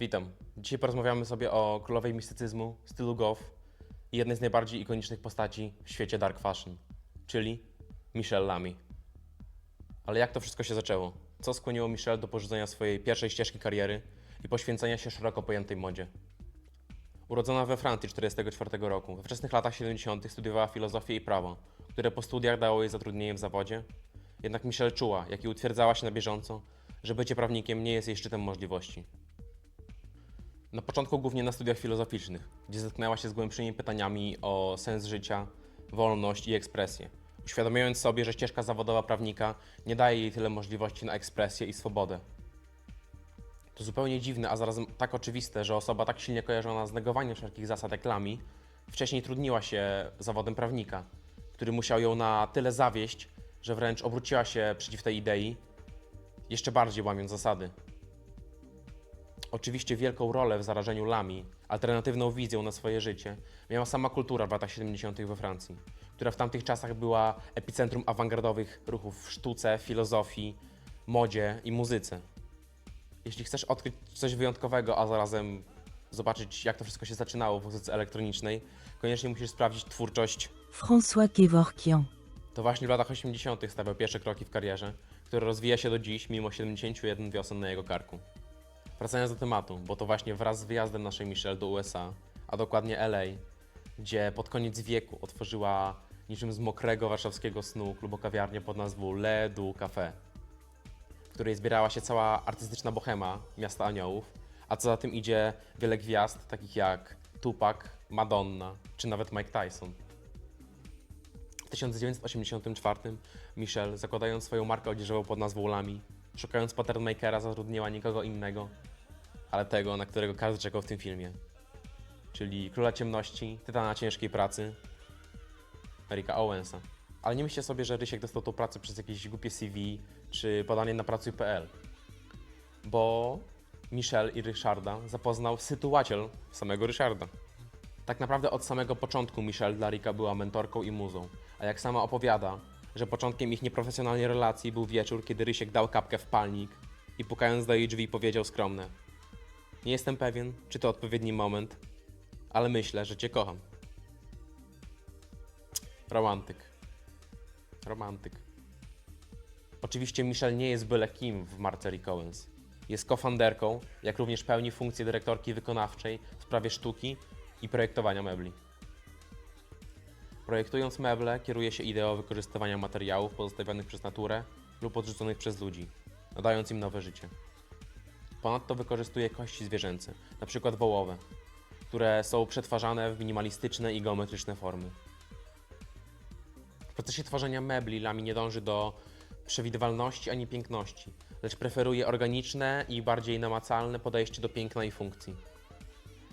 Witam. Dzisiaj porozmawiamy sobie o królowej mistycyzmu, stylu goth i jednej z najbardziej ikonicznych postaci w świecie dark fashion, czyli Michelle Lamy. Ale jak to wszystko się zaczęło? Co skłoniło Michelle do porzucenia swojej pierwszej ścieżki kariery i poświęcenia się szeroko pojętej modzie? Urodzona we Francji 1944 roku, we wczesnych latach 70. studiowała filozofię i prawo, które po studiach dało jej zatrudnienie w zawodzie. Jednak Michelle czuła, jak i utwierdzała się na bieżąco, że bycie prawnikiem nie jest jej szczytem możliwości. Na początku głównie na studiach filozoficznych, gdzie zetknęła się z głębszymi pytaniami o sens życia, wolność i ekspresję, uświadamiając sobie, że ścieżka zawodowa prawnika nie daje jej tyle możliwości na ekspresję i swobodę. To zupełnie dziwne, a zarazem tak oczywiste, że osoba tak silnie kojarzona z negowaniem wszelkich zasad jak wcześniej trudniła się zawodem prawnika, który musiał ją na tyle zawieść, że wręcz obróciła się przeciw tej idei, jeszcze bardziej łamiąc zasady. Oczywiście wielką rolę w zarażeniu Lami, alternatywną wizją na swoje życie, miała sama kultura w latach 70. we Francji, która w tamtych czasach była epicentrum awangardowych ruchów w sztuce, filozofii, modzie i muzyce. Jeśli chcesz odkryć coś wyjątkowego, a zarazem zobaczyć, jak to wszystko się zaczynało w muzyce elektronicznej, koniecznie musisz sprawdzić twórczość François Kevorkian. to właśnie w latach 80. stawiał pierwsze kroki w karierze, która rozwija się do dziś mimo 71 wiosen na jego karku. Wracając do tematu, bo to właśnie wraz z wyjazdem naszej Michelle do USA, a dokładnie LA, gdzie pod koniec wieku otworzyła niczym z mokrego warszawskiego snu klubokawiarnię pod nazwą Le Du Café, w której zbierała się cała artystyczna bohema miasta aniołów, a co za tym idzie wiele gwiazd, takich jak Tupac, Madonna czy nawet Mike Tyson. W 1984 Michelle, zakładając swoją markę odzieżową pod nazwą Lamy, szukając patternmakera, zatrudniła nikogo innego, ale tego, na którego każdy czekał w tym filmie. Czyli Króla Ciemności, Tytana Ciężkiej Pracy, Erika Owensa. Ale nie myślcie sobie, że Rysiek dostał tą pracę przez jakieś głupie CV czy podanie na pracuj.pl, bo Michelle i Ryszarda zapoznał sytuaciel samego Ryszarda. Tak naprawdę od samego początku Michelle dla Rika była mentorką i muzą, a jak sama opowiada, że początkiem ich nieprofesjonalnej relacji był wieczór, kiedy Rysiek dał kapkę w palnik i pukając do jej drzwi powiedział skromne Nie jestem pewien, czy to odpowiedni moment, ale myślę, że cię kocham. Romantyk. Romantyk. Oczywiście Michelle nie jest byle kim w marce Rick Owens. Jest cofounderką, jak również pełni funkcję dyrektorki wykonawczej w sprawie sztuki i projektowania mebli. Projektując meble, kieruje się ideą wykorzystywania materiałów pozostawionych przez naturę lub odrzuconych przez ludzi, nadając im nowe życie. Ponadto wykorzystuje kości zwierzęce, np. wołowe, które są przetwarzane w minimalistyczne i geometryczne formy. W procesie tworzenia mebli Lami nie dąży do przewidywalności ani piękności, lecz preferuje organiczne i bardziej namacalne podejście do piękna i funkcji.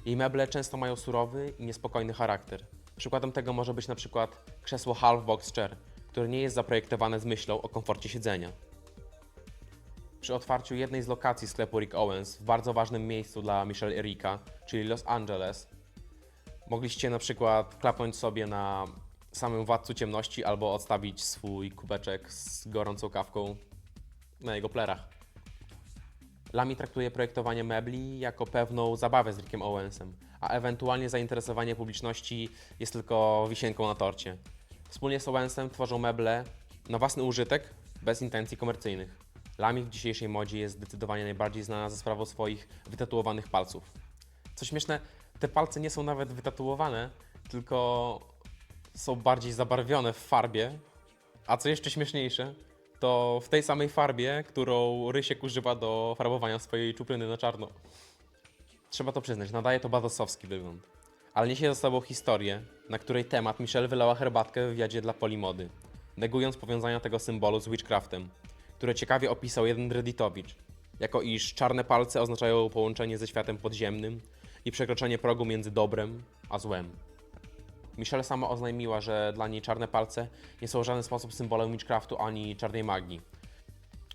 Jej meble często mają surowy i niespokojny charakter. Przykładem tego może być na przykład krzesło Half Box Chair, które nie jest zaprojektowane z myślą o komforcie siedzenia. Przy otwarciu jednej z lokacji sklepu Rick Owens w bardzo ważnym miejscu dla Michelle Erika, czyli Los Angeles, mogliście na przykład klapnąć sobie na samym władcu ciemności albo odstawić swój kubeczek z gorącą kawką na jego plerach. Lamy traktuje projektowanie mebli jako pewną zabawę z Rickiem Owensem, a ewentualnie zainteresowanie publiczności jest tylko wisienką na torcie. Wspólnie z Owensem tworzą meble na własny użytek, bez intencji komercyjnych. Lamy w dzisiejszej modzie jest zdecydowanie najbardziej znana ze sprawą swoich wytatuowanych palców. Co śmieszne, te palce nie są nawet wytatuowane, tylko są bardziej zabarwione w farbie, a co jeszcze śmieszniejsze, to w tej samej farbie, którą Rysiek używa do farbowania swojej czupryny na czarno. Trzeba to przyznać, nadaje to badosowski wygląd. Ale niesie ze sobą historię, na której temat Michelle wylała herbatkę w wywiadzie dla Polimody, negując powiązania tego symbolu z witchcraftem, które ciekawie opisał jeden redditowicz, jako iż czarne palce oznaczają połączenie ze światem podziemnym i przekroczenie progu między dobrem a złem. Michelle sama oznajmiła, że dla niej czarne palce nie są w żaden sposób symbolem witchcraftu ani czarnej magii.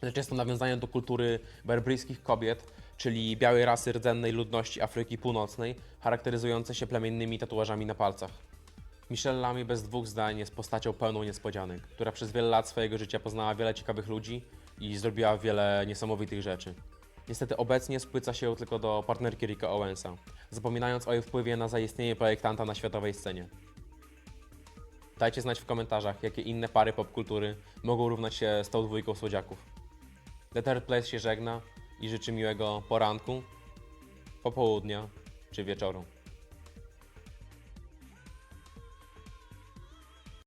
Lecz jest to nawiązanie do kultury berbryjskich kobiet, czyli białej rasy rdzennej ludności Afryki Północnej, charakteryzujące się plemiennymi tatuażami na palcach. Michelle Lamy bez dwóch zdań jest postacią pełną niespodzianek, która przez wiele lat swojego życia poznała wiele ciekawych ludzi i zrobiła wiele niesamowitych rzeczy. Niestety obecnie spłyca się tylko do partnerki Ricka Owensa, zapominając o jej wpływie na zaistnienie projektanta na światowej scenie. Dajcie znać w komentarzach, jakie inne pary popkultury mogą równać się z tą dwójką słodziaków. The Third Place się żegna i życzy miłego poranku, popołudnia czy wieczoru.